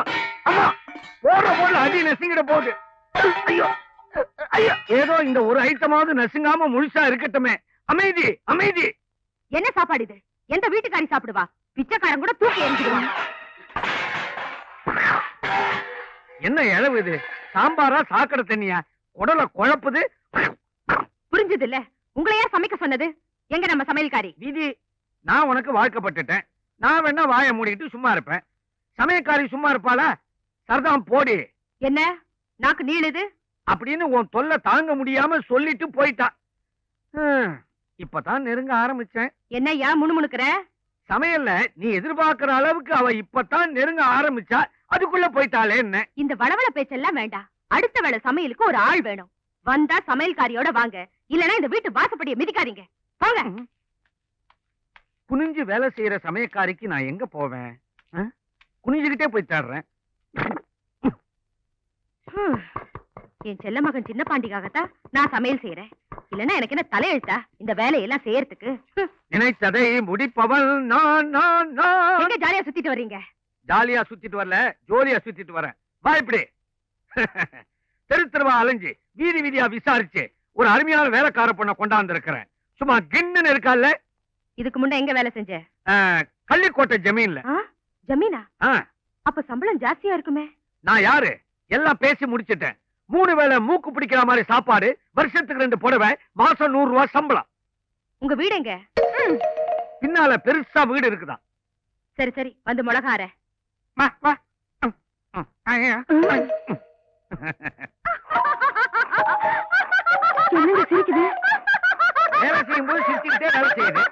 ஐயோ அம்மா போற போல அடி நசுங்கிட போகுது. ஐயோ. ஐயோ. ஏதோ இந்த ஒரு ஐட்டமாவது நசுங்காம முழுசா இருக்கட்டுமே. அமைதி அமைதி. என்ன சாப்பாடு இது? எந்த வீட்டுக்காரி சாப்பிடுவா? பிச்சைக்காரன் கூட தூக்கி எரிஞ்சிடுவான் என்ன இழவு இது? சாம்பாரா சாக்கடை தண்ணியா? குடல குழப்புது. புரிஞ்சது இல்ல உங்களை யார் சமைக்க சொன்னது? எங்க நம்ம சமையல்காரி? விதி நான் உனக்கு வாழ்க்கப்பட்டுட்டேன். நான் வேணா வாயை மூடிட்டு சும்மா இருப்பேன். சமயக்காரி சும்மா இருப்பாளா? சரதாம் போடி. என்ன? நாக்கு நீளுது? அப்படின்னு உன் தொல்லை தாங்க முடியாம சொல்லிட்டு போயிட்டா. இப்பதான் நெருங்க ஆரம்பிச்சேன். என்னய்யா முணுமுணுக்கிற? சமையல்ல நீ எதிர்பார்க்கிற அளவுக்கு அவ இப்பதான் நெருங்க ஆரம்பிச்சா அதுக்குள்ள போயிட்டாளே என்ன? இந்த வளவள பேச்செல்லாம் வேண்டாம். அடுத்த வேளை சமையலுக்கு ஒரு ஆள் வேணும். வந்தா சமையல்காரியோட வாங்க. இல்லனா இந்த வீட்டு வாசப்படியை மிதிக்காதீங்க. வாங்க குனிஞ்சு வேலை செய்யற சமயக்காரிக்கு நான் எங்க போவேன்? குனிஞ்சுக்கிட்டே போய் தேடுறேன். என் செல்ல மகன் சின்ன பாண்டிக்காகத்தான் நான் சமையல் செய்யறேன் இல்லனா எனக்கு என்ன தலையெழுத்தா? இந்த வேலையெல்லாம் செய்யறதுக்கு. நினைத்ததை முடிப்பவள் நான் நான் நான். எங்க ஜாலியா சுத்திட்டு வர்றீங்க? ஜாலியா சுத்திட்டு வரல ஜோலியா சுத்திட்டு வரேன். வா இப்படி. தெரு தெருவா அலைஞ்சு வீதி வீதியா விசாரிச்சு ஒரு அருமையான வேலைக்கார பொண்ணை கொண்டாந்து இருக்கிறேன் சும்மா கின்னு இருக்கால இதுக்கு முன்ன எங்க வேலை செஞ்ச? கள்ளிக்கோட்டை ஜமீன்ல? ஜமீனா? ஆ, அப்ப சம்பளம் ஜாஸ்தியா இருக்குமே? நான் யாரு? எல்லாம் பேசி முடிச்சிட்டேன். மூணு வேளை மூக்கு பிடிக்கிற மாதிரி சாப்பாடு வருஷத்துக்கு ரெண்டு புடவை மாசம் நூறு ரூபாய் சம்பளம். உங்க வீடு எங்க? பின்னால பெருசா வீடு இருக்குதான் சரி சரி. வந்து மிளகார. என்னங்க சிரிக்குது? வேலை செய்யும் போது சிரிச்சுக்கிட்டே வேலை செய்யுது.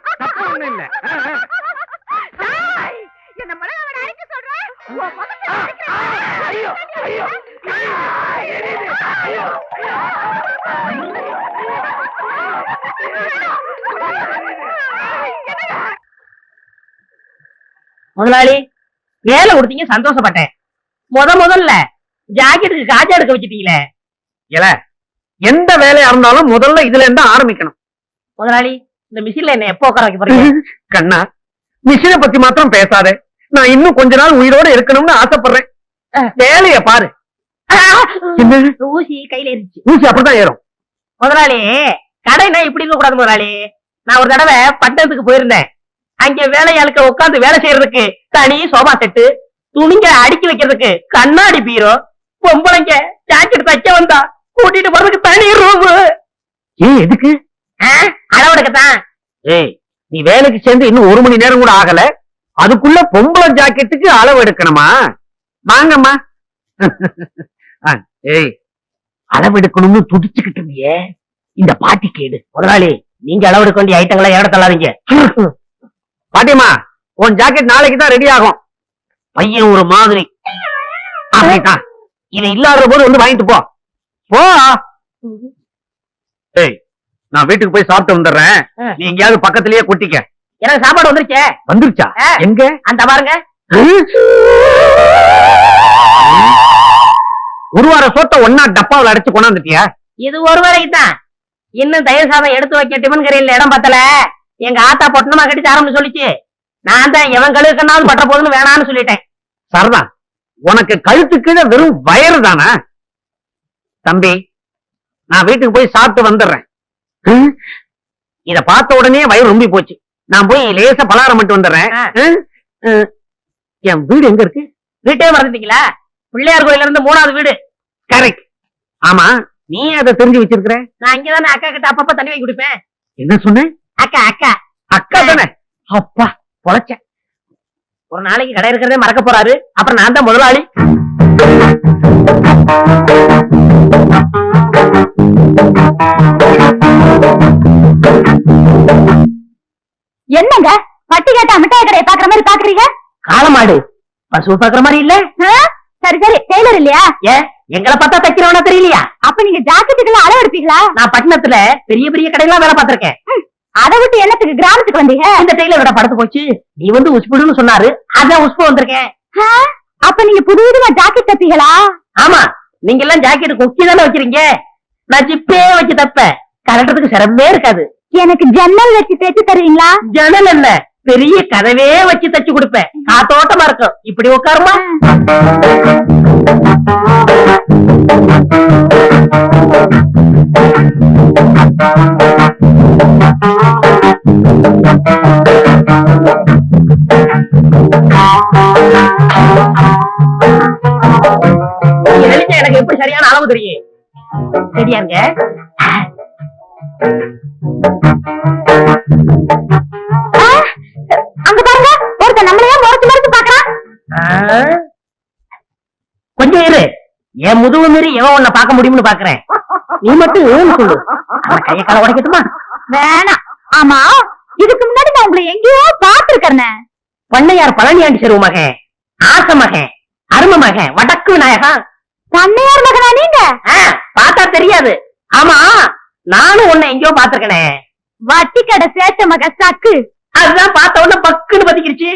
முதலாளி வேலை கொடுத்தீங்க சந்தோஷப்பட்டேன். முத முதல்ல ஜாக்கெட்டுக்கு காஜா எடுக்க வச்சிட்டீங்களே. இல்ல எந்த வேலையா இருந்தாலும் முதல்ல இதுல இருந்து ஆரம்பிக்கணும். முதலாளி இந்த மிஷின்ல என்ன எப்போ உட்கார வைக்க போறீங்க? கண்ணா மிஷினை பத்தி மாத்திரம் பேசாதே. நான் இன்னும் கொஞ்ச நாள் உயிரோட இருக்கணும்னு ஆசைப்படுறேன். வேலைய பாரு. ஊசி கையில இருந்துச்சு. ஊசி அப்படிதான் ஏறும். முதலாளி கடைனா இப்படி இருக்க கூடாது முதலாளி. நான் ஒரு தடவை பட்டணத்துக்கு போயிருந்தேன். அங்க வேலையாளுக்க உட்கார்ந்து வேலை செய்யறதுக்கு தனி சோபா செட்டு துணிங்க அடுக்கி வைக்கிறதுக்கு கண்ணாடி பீரோ பொம்பளைங்க ஜாக்கெட் தைக்க வந்தா கூட்டிட்டு போறதுக்கு தனி ரூம் ஏன் எதுக்கு? அளவெடுக்கத்தான் ஏய் நீ வேலைக்கு சேர்ந்து இன்னும் ஒரு மணி நேரம் கூட ஆகல. அதுக்குள்ள பொம்பளை ஜாக்கெட்டுக்கு அளவு எடுக்கணுமா? வாங்கம்மா. ஆ, ஏய் அளவு எடுக்கணும்னு துடிச்சுக்கிட்டு இருந்தியே. இந்த பாட்டி கேடு. முதலாளி நீங்க அளவெடுக்க வேண்டிய ஐட்டங்களை ஏட தள்ளாதீங்க? பாட்டிமா உன் ஜாக்கெட் நாளைக்கு தான் ரெடி ஆகும். பையன் ஒரு மாதிரி. இது இல்லாத போது வந்து வாங்கிட்டு போ. போ. ஏய் நான் வீட்டுக்கு போய் சாப்பிட்டு வந்துடுறேன். நீ எங்கேயாவது பக்கத்திலேயே கொட்டிக்க. எனக்கு சாப்பாடு வந்துருச்சே. வந்துருச்சா. எங்க? அந்த பாருங்க. ஒரு வார சோத்த ஒன்னா டப்பாவுல அடைச்சு கொண்டாந்துட்டியா? இது ஒரு வரைக்கும் தான் இன்னும் தயிர் சாதம் எடுத்து வைக்க டிபன் கரையில் இடம் பத்தல. எங்க ஆத்தா பொட்டணமா கட்டி ஆரம்பிச்சு சொல்லிச்சு. நான் தான் எவன் கழுவுக்கனாலும் பட்ட போதுன்னு வேணாம்னு சொல்லிட்டேன். சரதான் உனக்கு கழுத்து கீழே வெறும் வயறு தானா? தம்பி நான் வீட்டுக்கு போய் சாப்பிட்டு வந்துடுறேன்? இத பார்த்த உடனே வயிறு ரொம்பி போச்சு. நான் போய் லேசா பலகாரம் மட்டும் வந்துடுறேன். என் வீடு எங்க இருக்கு? வீட்டே மறந்துட்டீங்களா? பிள்ளையார் கோயில்ல இருந்து மூணாவது வீடு. கரெக்ட் ஆமா நீ அதை தெரிஞ்சு வச்சிருக்கிற? நான் இங்கதானே அக்கா கிட்ட அப்பப்ப தண்ணி வாங்கி குடிப்பேன். என்ன சொன்ன? அக்கா அக்கா. அக்கா தானே? அப்பா பொழைச்ச. ஒரு நாளைக்கு கடை இருக்கிறதே மறக்க போறாரு. அப்புறம் நான் தான் முதலாளி. என்னங்க? பட்டி கேட்டா மிட்டாய் கடையை பாக்குற மாதிரி பாக்குறீங்க காளமாடு. பசு பாக்குற மாதிரி இல்ல? சரி சரி. டெய்லர் இல்லையா? ஏன் எங்களை பார்த்தா தைக்கிறவனா தெரியலையா? அப்ப நீங்க ஜாக்கெட்டுக்கெல்லாம் அளவு எடுப்பீங்களா? நான் பட்டணத்துல பெரிய பெரிய கடையெல்லாம் வேலை பார்த்திருக்கேன். அதை விட்டு என்னத்துக்கு கிராமத்துக்கு வந்தீங்க? இந்த விட படுத்து போச்சு? நீ வந்து உஸ்புடுன்னு சொன்னாரு. அதான் உஸ்பு வந்திருக்கேன். அப்ப நீங்க புது விதமா ஜாக்கெட் தப்பீங்களா? ஆமா. நீங்க எல்லாம் ஜாக்கெட் கொக்கி தானே வைக்கிறீங்க நான் ஜிப்பே வச்சு தப்பேன். கலட்டுறதுக்கு சிரமமே இருக்காது. எனக்கு ஜன்னல் வச்சு தைச்சு தருவீங்களா? ஜன்னல் என்ன பெரிய கதவே வச்சு தச்சு கொடுப்பேன். காத்தோட்டமா இருக்கும். இப்படி உட்காருமா? எனக்கு எப்படி சரியான அளவு தெரியும்? சரியா இருங்க அங்க பாருங்க. ஒருத்தன் நம்மளையே முறைச்சு முறைச்சு பாக்குறான்? கொஞ்சம் இரு. என் முதுகு மீறி எவன் உன்னை பார்க்க முடியும்னு பாக்குறேன் நீ மட்டும் சொல்லு. கைய கால உடைக்கட்டுமா? வேணாம். ஆமா இதுக்கு முன்னாடி நான் உங்களை எங்கேயோ பாத்துருக்கேன் பண்ணையார் பழனியாண்டி செருவு மகன் ஆச மகன் அரும மகன் வடக்கு விநாயகன் பண்ணையார் மகனா நீங்க? பார்த்தா தெரியாது. ஆமா நானும் உன்னை எங்கேயோ பாத்திருக்கனே வட்டி கடை சேட்ட மக சக்கு. அதுதான் பார்த்த உடனே பக்குன்னு பத்திக்கிருச்சு.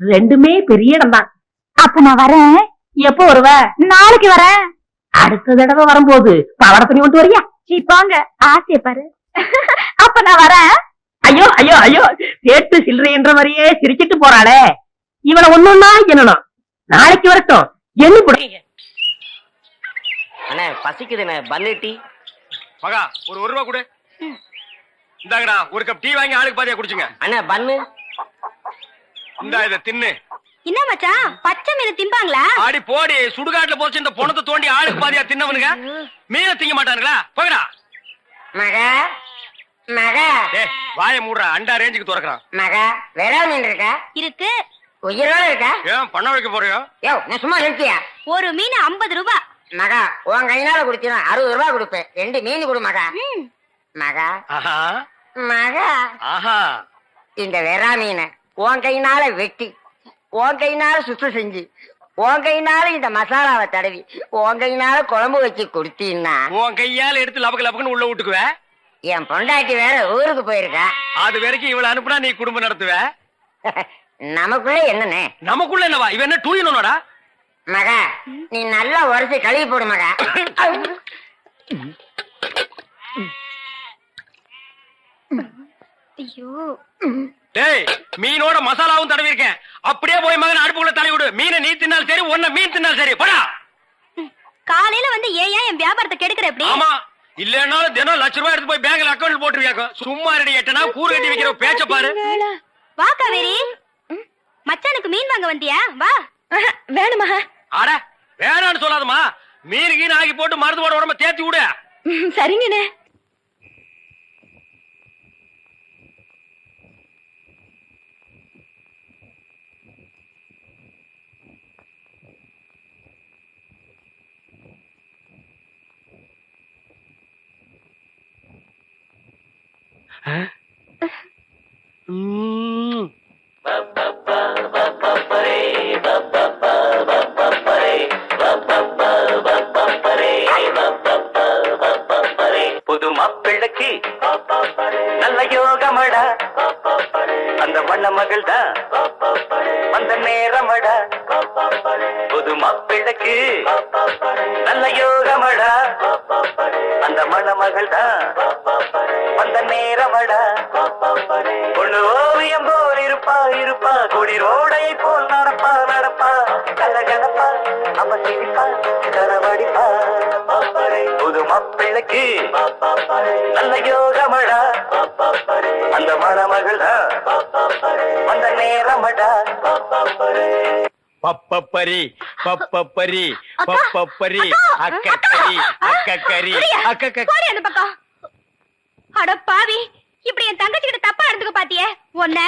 ரெண்டுமே பெரிய இடம் தான் அப்ப நான் வரேன். எப்போ வருவ? நாளைக்கு வரேன். அடுத்த தடவை வரும்போது பவட துணி கொண்டு வரியா? சீ போங்க. ஆசைய பாரு. அப்ப நான் வரேன். ஐயோ ஐயோ ஐயோ சேட்டு சில்லறை என்ற மாதிரியே சிரிச்சிட்டு போறாளே. இவனை ஒண்ணுன்னா என்னணும் நாளைக்கு வரட்டும். என்ன புடிங்க அண்ணே பசிக்குதுண்ணே. பன்னு டீ. மகா ஒரு ஒரு ரூபா கொடு. இந்தாங்கடா ஒரு கப் டீ வாங்கி ஆளுக்கு பாதியா குடிச்சுங்க. அண்ணே பன்னு இந்தா இத தின்னு. என்ன மச்சான்? பச்சை மீன் திம்பாங்களா ஆடி போடி சுடுகாட்டுல போச்சு இந்த பொணத்தை தோண்டி ஆளுக்கு பாதியா தின்னவனுங்க. மீனை திங்க மாட்டானுங்களா? போகடா மக மக. வாயை மூடுறா. அண்டா ரேஞ்சுக்கு துறக்குறான். மக வெறா மீன் இருக்கா? இருக்கு. உயிரோட இருக்கா? ஏன் பண்ண வைக்க போறியோ? யோ நான் சும்மா நிறுத்தியா? ஒரு மீன் ஐம்பது ரூபாய் மகா உன் கையினால குடிச்சினா அறுபது ரூபாய் கொடுப்பேன். ரெண்டு மீன் கொடு மகா. மகா. ஆஹா. மகா. ஆஹா. இந்த வெறா மீனை உன் கையினால வெட்டி உன் கையினால சுத்தம் செஞ்சு உன் கையினால இந்த மசாலாவை தடவி உன் கையினால குழம்பு வச்சு கொடுத்தீன்னா உன் கையால எடுத்து லபக்கு லபக்குன்னு உள்ள விட்டுக்குவ என் பொண்டாட்டி வேற ஊருக்கு போயிருக்கா. அது வரைக்கும் இவள அனுப்புனா நீ குடும்பம் நடத்துவ? நமக்குள்ள என்னண்ணே? நமக்குள்ள என்னவா? இவன் என்ன டூயினோடா மகா நீ நல்லா உரைச்சு கழுவி போடு மகா. ஐயோ. டேய் மீனோட மசாலாவும் தடவி இருக்கேன் அப்படியே போய் மகன் அடுப்புக்குள்ள தலை விடு. மீனை நீ தின்னாலும் சரி ஒன்ன மீன் தின்னாலும் சரி. போடா. காலையில வந்து ஏன் ஏன் என் வியாபாரத்தை கெடுக்கிற எப்படி ஆமா. இல்லன்னாலும் தினம் லட்ச ரூபாய் எடுத்து போய் பேங்க்ல அக்கௌண்ட் போட்டுருவியாக்கும் சும்மா ரெடி எட்டனா கூறு கட்டி வைக்கிற பேச்ச பாரு. வா காவேரி. மச்சானுக்கு மீன் வாங்க வந்தியா? வா. வேணுமா? அட வேணான்னு சொல்லாதம்மா. மீன் கீன் ஆக்கி போட்டு மருந்து போட உடம்ப தேத்தி விடு. சரிங்கண்ணே ம். புது மாப்பிள்ளைக்கு நல்ல யோகமடா. அந்த வண்ண மகள் தான் அந்த நேரமடா. புது மாப்பிள்ளைக்கு நல்ல யோகமடா. அந்த மணமகள் தான் அந்த நேரமடா பொண்ணு ஓவியம் போல் இருப்பா இருப்பா. கொடி ரோடையை போல் நடப்பா நடப்பா. கலகலப்பா அவ சிரிப்பா கரவடிப்பா. புது மாப்பிள்ளைக்கு நல்ல யோகமடா. அந்த மணமகள் அந்த நேரமடா. பப்பப்பரி பப்பப்பரி பப்பப்பரி அக்கக்கரி அக்கக்கரி அக்கக்க போடி அந்த பக்கம். அட பாவி இப்படி என் தங்கச்சி கிட்ட தப்பா நடந்துக்க பாத்தியே? உன்ன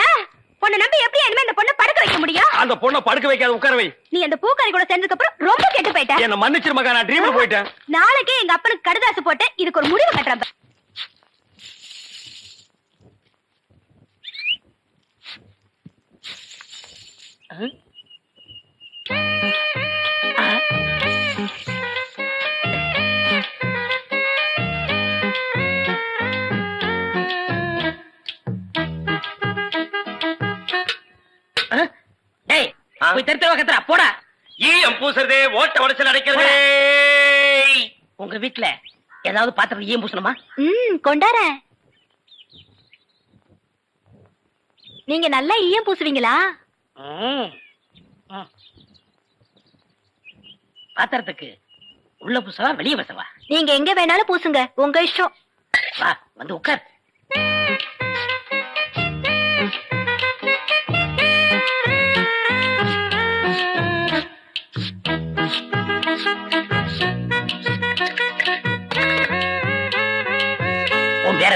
உன்னை நம்பி எப்படி இனிமே இந்த பொண்ணை படுக்க வைக்க முடியும்? அந்த பொண்ணை படுக்க வைக்காத உட்கார வை. நீ அந்த பூக்காரி கூட சேர்ந்ததுக்கு அப்புறம் ரொம்ப கெட்டு போயிட்ட. என்ன மன்னிச்சிரு மகா நான் ட்ரீம்ல போயிட்டேன். நாளைக்கே எங்க அப்பனுக்கு கடுதாசு போட்டு இதுக்கு ஒரு முடிவு கட்டுறேன் பாரு. போய் தெருத்த கத்துறா? போடா. ஈயம் பூசுறதே ஓட்ட உடச்சல் அடைக்கிறதே. உங்க வீட்ல ஏதாவது பாத்திரம் ஈயம் பூசணுமா? ம் கொண்டாரேன். நீங்க நல்லா ஈயம் பூசுவீங்களா. பாத்திரத்துக்கு உள்ள பூசவா வெளிய பூசவா? நீங்க எங்க வேணாலும் பூசுங்க. உங்க இஷ்டம். வா வந்து உட்கார்.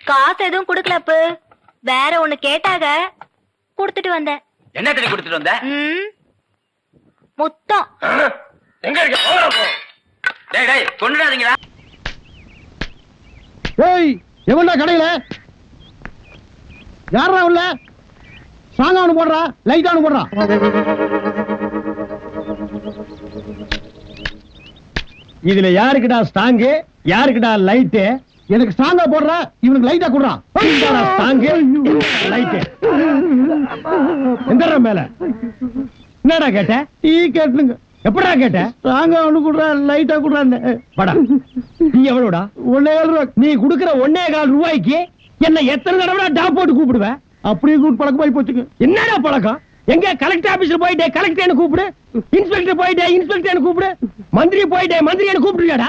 காசு எதுவும் குடுக்கல அப்பு. வேற ஒண்ணு கேட்டாக குடுத்துட்டு வந்தேன் என்ன தண்ணி கொடுத்துட்டு வந்த? ம். முத்தம். எங்க இருக்க? போடா போ. டேய் டேய் கொண்டுடாதீங்களா ஏய் எவன்டா கடையில? யாரா உள்ள? சாங்கா ஒண்ணு போடுறா லைட்டா ஒண்ணு போடுறா. இதுல யாருக்குடா ஸ்டாங்கு யாருக்குடா லைட்டு எனக்கு ஸ்டாங்கா போடுறா இவனுக்கு லைட்டா குடுறான் ஸ்டாங்கு லைட்டு எந்த மேல. என்னடா கேட்ட? டீ கேட்டுங்க எப்படா கேட்ட? ஸ்ட்ராங்கா ஒண்ணு குடுறா லைட்டா குடுறான்னு. படா நீ எவ்வளவுடா? ஒன்னே ரூபா. நீ குடுக்கிற ஒன்னே கால் ரூபாய்க்கு என்ன எத்தனை தடவை டாப் போட்டு கூப்பிடுவ? அப்படியே கூப்பிட்டு பழக்கமாயி போச்சுங்க. என்னடா பழக்கம்? எங்க கலெக்டர் ஆபீஸ்ல போயிட்டே கலெக்டர் கூப்பிடு. இன்ஸ்பெக்டர் போயிட்டே இன்ஸ்பெக்டர் கூப்பிடு. மந்திரி போயிட்டே மந்திரி கூப்பிடுறியாடா?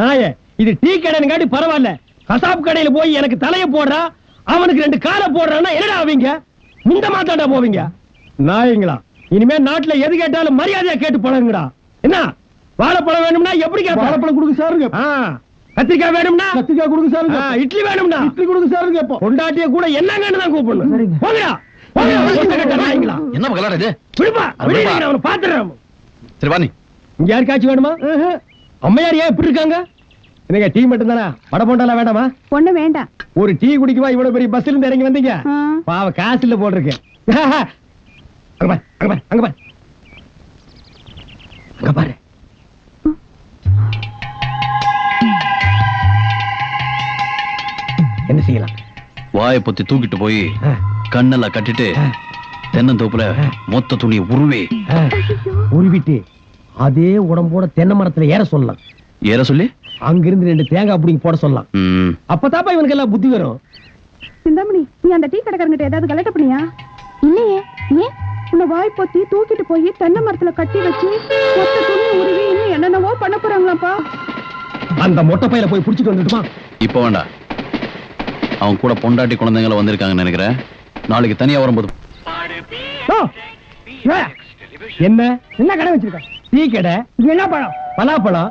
நாய இது டீ கடைங்காட்டி பரவாயில்ல. கசாப் கடையில போய் எனக்கு தலைய போடுறா அவனுக்கு ரெண்டு காலை போடுறான்னா என்னடா அவங்க இந்த மாத்தாண்டா போவீங்க? நாயங்களா இனிமே நாட்டுல எது கேட்டாலும் மரியாதையா கேட்டு பழகுங்கடா. என்ன? வாழைப்பழம் வேணும்னா எப்படி வாழைப்பழம் கொடுங்க சாருங்க கத்திரிக்காய் வேணும்னா? கத்திரிக்காய் கொடுங்க சாருங்க இட்லி வேணும்னா? இட்லி கொடுங்க சாருங்க கேப்போம் கொண்டாட்டிய கூட என்னங்கன்னு தான் கூப்பிடணும். போங்கடா என்ன கலாட இது? விடுப்பா அது விடுப்பா. விடுங்க அவனை பாத்துறேன் சரி வா நீ இங்க யாருக்காச்சும் வேணுமா? அம்மையார் ஏன் இப்படி இருக்காங்க? என்னங்க டீ மட்டும் தானே வடை போண்டாலாம் வேண்டாமா? ஒண்ணு வேண்டாம். ஒரு டீ குடிக்கவா இவ்வளவு பெரிய பஸ்ல இருந்து இறங்கி வந்தீங்க? பாவ காசு இல்ல போட்டிருக்கு அங்க பாரு அங்க பாரு அங்க பாரு. அங்க பாரு. என்ன செய்யலாம்? வாயை பொத்தி தூக்கிட்டு போய் கண்ணெல்லாம் கட்டிட்டு தென்னந்தோப்புல மொத்த துணியை உருவி. உருவிட்டு அதே உடம்போட தென்னை மரத்துல ஏற சொல்லலாம். ஏற சொல்லி? அங்கிருந்து ரெண்டு தேங்காய் பிடிங்கி போட சொல்லலாம். ம், அப்பதாப்பா இவனுக்கு எல்லாம் புத்தி வரும். சிந்தாமணி நீ அந்த டீ கடைக்காரங்கிட்ட ஏதாவது கலட்ட பண்ணியா? இல்லையே. ஏன்? உன்னை வாய் பொத்தி தூக்கிட்டு போய் தென்னை மரத்துல கட்டி வச்சு மொத்த துணி உருவி இன்னும் என்னென்னவோ பண்ண போறாங்களாப்பா அந்த மொட்டை பையில போய் புடிச்சிட்டு வந்துட்டுமா? இப்ப வேண்டாம் அவன் கூட பொண்டாட்டி குழந்தைங்கள வந்திருக்காங்கன்னு நினைக்கிறேன். நாளைக்கு தனியா வரும்போது என்ன? என்ன கடை வச்சிருக்க டீ கடை இது என்ன பழம்? பலாப்பழம்?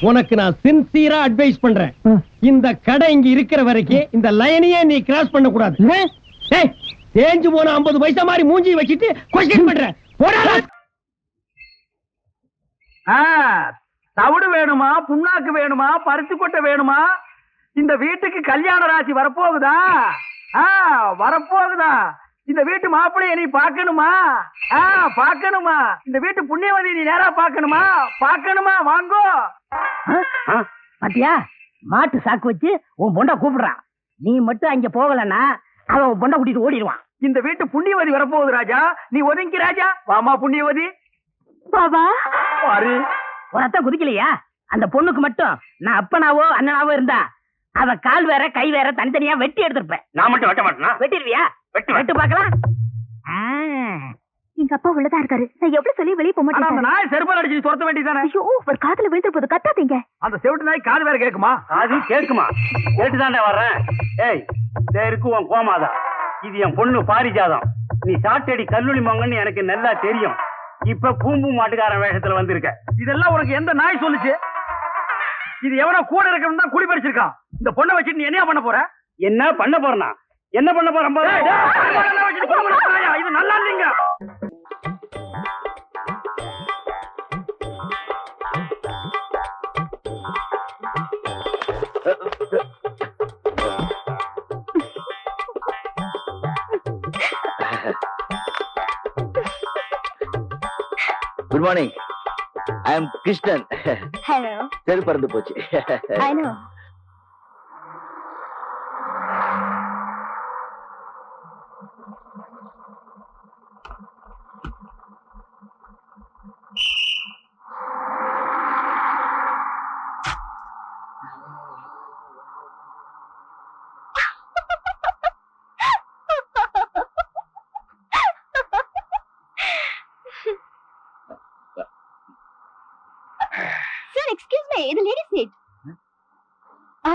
உனக்கு நான் சின்சியரா அட்வைஸ் பண்றேன். இந்த கடை இங்க இருக்கிற வரைக்கும் இந்த லைனையே நீ கிராஸ் பண்ண கூடாது டேய் தேஞ்சு போன 50 பைசா மாதிரி மூஞ்சி வச்சிட்டு கொஸ்டின் பண்ற. தவிடு வேணுமா புண்ணாக்கு வேணுமா பருத்தி கொட்டை வேணுமா? இந்த வீட்டுக்கு கல்யாண ராசி வரப்போகுதா? ஆ வரப்போகுதா? இந்த வீட்டு மாப்பிள்ளைய நீ பார்க்கணுமா? ஆ பார்க்கணுமா? இந்த வீட்டு புண்ணியவதி நீ நேரா பார்க்கணுமா? பார்க்கணுமா? வாங்கோ. பாத்தியா? மாட்டு சாக்கு வச்சு உன் பொண்டை கூப்பிடுறான். நீ மட்டும் அங்க போகலன்னா அவன் உன் பொண்டை கூட்டிட்டு ஓடிடுவான். இந்த வீட்டு புண்ணியவதி வரப்போகுது ராஜா. நீ ஒதுங்கி ராஜா. வாமா புண்ணியவதி. பாபா. பாரு. ரத்தம் குதிக்கலையா? அந்த பொண்ணுக்கு மட்டும் நான் அப்பனாவோ அண்ணனாவோ இருந்தா அவ கால் வேற கை வேற தனித்தனியா வெட்டி எடுத்திருப்பேன். நான் மட்டும் வெட்ட மாட்டேனா? வெட்டிடுவியா? வெட்டுவேன். வெட்டு பார்க்கலாம். எங்க அப்பா உள்ளதா இருக்காரு. நான் எவ்வளவு சொல்லி வெளியே போக ஆனா அந்த மாட்டேன். நாய் செருப்பால் அடிச்சு துரத்த வேண்டியதானே ஐயோ ஒரு காதுல விழுந்து போது கத்தாதீங்க. அந்த செவிட்டு நாய் காது வேற கேக்குமா அது கேட்குமா? கேட்டுதான்டா வர்றேன். ஏய் இதே இருக்கு உன் கோமாதா. இது என் பொண்ணு பாரிஜாதம். நீ சாட்டடி கல்லூரி மங்கன்னு எனக்கு நல்லா தெரியும். இப்ப பூம்பு மாட்டுக்காரன் வேஷத்துல வந்திருக்க. இதெல்லாம் உனக்கு எந்த நாய் சொல்லுச்சு? இது எவனோ கூட இருக்கணும் தான் குடி பறிச்சிருக்கான். இந்த பொண்ணை வச்சுட்டு நீ என்ன பண்ண போற? என்ன பண்ண போறனா? என்ன பண்ண போறேன் பாரு. இது நல்லா இல்லைங்க. Good morning I am Krishnan hello தெரு பறந்து போச்சு. ஐ நோ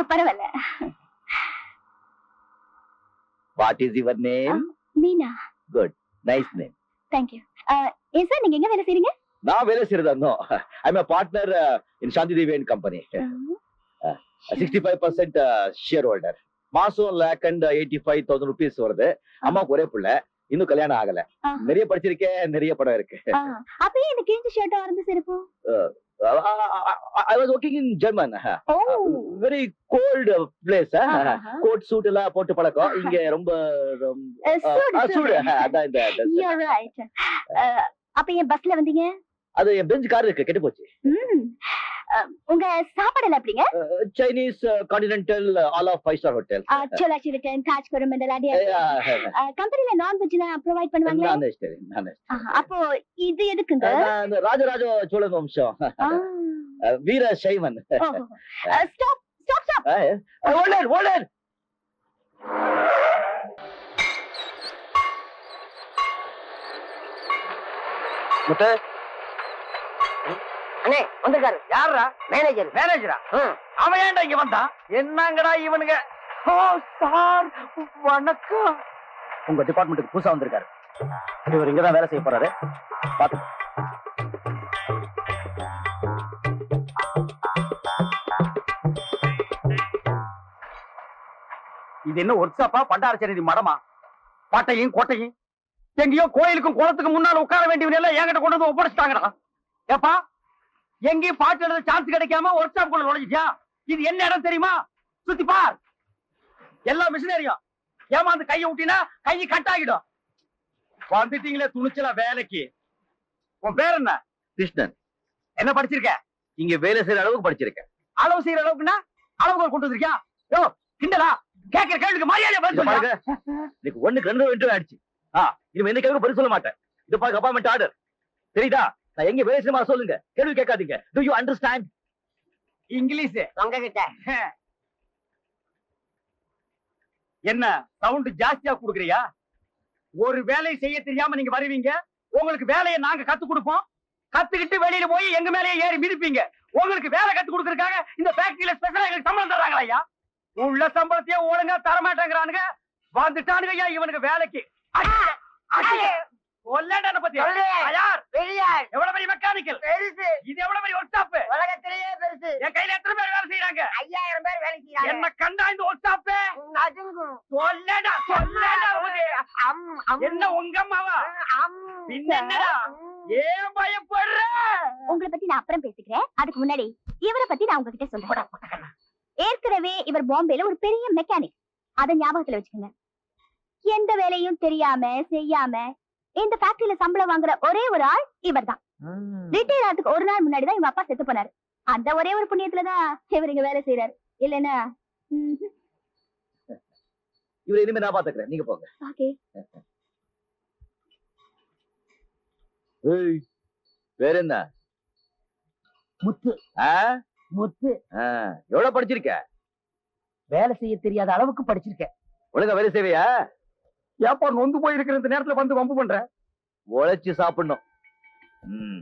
பரவாயில்ல what is your name Meena. Good nice name thank you ஏன் சார் நீங்க எங்க வேலை செய்றீங்க? நான் வேலை செய்யறதா இருந்தோம் I am partner in Shanti Devi and company sixty five percent shareholder மாசம் lakh and eighty five thousand rupees வருது அம்மாவுக்கு ஒரே பிள்ளை. இன்னும் கல்யாணம் ஆகல. நிறைய படிச்சிருக்கேன் நிறைய படம் இருக்கு. ஆ, அப்ப ஏன் இந்த கிழிஞ்ச ஷர்ட்டா இருந்து சிறப்பு I was working in German very cold place. Coat suit எல்லாம் போட்டு பழக்கம். இங்க ரொம்ப ரொம்ப- Uh, சூடு, சூடு. அதான் இந்த இந்த- You're right. Uh, அப்ப ஏன் பஸ்ல வந்தீங்க? அது என் பெஞ்ச் கார் இருக்கு கெட்டு போச்சு. உங்க சாப்பாடு எல்லாம் எப்படிங்க? Chinese continental all of five star hotel Chola Sheraton Taj Coromandel அடி கம்பெனில நான்வெஜ் எல்லாம் ப்ரொவைட் பண்ணுவாங்க நான் வெஜிடேரியன் நான் அப்போ இது எதுக்குங்க? ராஜராஜ சோழன் வம்சம். வீர சைவன். stop, stop, stop. Older older Muthu அண்ணே வந்திருக்காரு. யாரா மேனேஜர் மேனேஜரா அவன் ஏன்டா இங்க வந்தான்? என்னங்கடா இவனுங்க? ஓ சார் வணக்கம். உங்க டிபார்ட்மெண்ட்டுக்கு புதுசா வந்திருக்காரு. இவர் இங்கதான் வேலை செய்ய போறாரு. பாத்து இது என்ன ஒர்க் ஷாப்பா பண்டாரச்சேரி மடமா? பாட்டையும் கோட்டையும் எங்கேயோ கோயிலுக்கும் குளத்துக்கு முன்னால உட்கார வேண்டியவங்க எல்லாம் என்கிட்ட கொண்டு வந்து ஒப்படைச்சிட்டாங்கடா. ஏப்பா எங்கேயும் பாட்டு எழுத சான்ஸ் கிடைக்காம ஒர்க் ஷாப் குள்ள நுழைஞ்சிட்டியா? இது என்ன இடம் தெரியுமா? சுத்தி பார். எல்லா மிஷினரியும் ஏமாந்து கையை விட்டினா கை கட் ஆகிடும். வந்துட்டீங்களே துணிச்சலா வேலைக்கு. உன் பேர் என்ன? கிருஷ்ணன். என்ன படிச்சிருக்க? இங்க வேலை செய்யற அளவுக்கு படிச்சிருக்கேன். அளவு செய்யற அளவுக்குன்னா அளவுகள் கொண்டு வந்திருக்கியா? யோ கிண்டலா? கேட்கிற கேள்விக்கு மரியாதை பதில். பாருங்க. இன்னைக்கு ஒண்ணுக்கு ரெண்டு ரெண்டு ஆயிடுச்சு. ஆ இனிமே எந்த கேள்வி பதில் சொல்ல மாட்டேன். இது பாருங்க அப்பார்ட்மெண்ட் ஆர்டர் தெரியுதா? நான் எங்க வேலை செய்யமா சொல்லுங்க. கேள்வி கேட்காதீங்க. Do you understand English. உங்ககிட்ட. என்ன சவுண்ட் ஜாஸ்தியா குடுக்குறியா? ஒரு வேலையை செய்ய தெரியாம நீங்க வருவீங்க. உங்களுக்கு வேலையை நாங்க கத்து கொடுப்போம். கத்துக்கிட்டு வெளியில போய் எங்க மேலயே ஏறி மிதிப்பீங்க. உங்களுக்கு வேலை கத்து கொடுக்கறதுக்காக இந்த ஃபேக்டரியில ஸ்பெஷலா எங்களுக்கு சம்பளம் தர்றாங்களா ஐயா? உள்ள சம்பளத்தையே ஒழுங்கா தர மாட்டேங்கிறானுங்க வந்துட்டானுங்க ஐயா இவனுக்கு வேலைக்கு. அடிங்க, அடிங்க. கொல்லடா என்னை பத்தி. யார் பெரியார். எவ்வளவு பெரிய மெக்கானிக்கல் பெருசு. இது எவ்வளவு பெரிய ஒர்க் ஷாப் உலகத்திலேயே பெருசு. என் கையில எத்தனை பேர் வேலை செய்யறாங்க ஐயாயிரம் பேர் வேலை செய்யறாங்க என்ன கண்டா இந்த ஒர்க் ஷாப் நடுங்கும் சொல்லடா சொல்லடா உனக்கு. அம், அம், என்ன உங்க அம்மாவா? அம். பின்ன என்னடா? ஏன் பயப்படுற? உங்களை பத்தி நான் அப்புறம் பேசிக்கிறேன். அதுக்கு முன்னாடி இவரை பத்தி நான் உங்ககிட்ட சொல்றேன். ஏற்கனவே இவர் பாம்பேல ஒரு பெரிய மெக்கானிக் அத ஞாபகத்துல வச்சுக்கோங்க. எந்த வேலையும் தெரியாம செய்யாம இந்த ஃபேக்டரியில சம்பளம் வாங்குற ஒரே ஒரு ஆள் இவர்தான். ரிட்டையர் ஆகிறதுக்கு ஒரு நாள் முன்னாடி தான் இவங்க அப்பா செத்து போனாரு. அந்த ஒரே ஒரு புண்ணியத்துலதான் இவர் இங்க வேலை செய்யறாரு இல்லைன்னா இவரை இனிமே நான் பாத்துக்கிறேன் நீங்க போங்க. ஓகே. ஏய், வேற என்ன? முத்து. ஆ? முத்து. ஆ, எவ்வளவு படிச்சிருக்க? வேலை செய்ய தெரியாத அளவுக்கு படிச்சிருக்கேன் ஒழுங்கா வேலை செய்வியா? ஏப்பா நொந்து போயிருக்கிற இந்த நேரத்துல வந்து வம்பு பண்ற? உழைச்சு சாப்பிடணும். உம்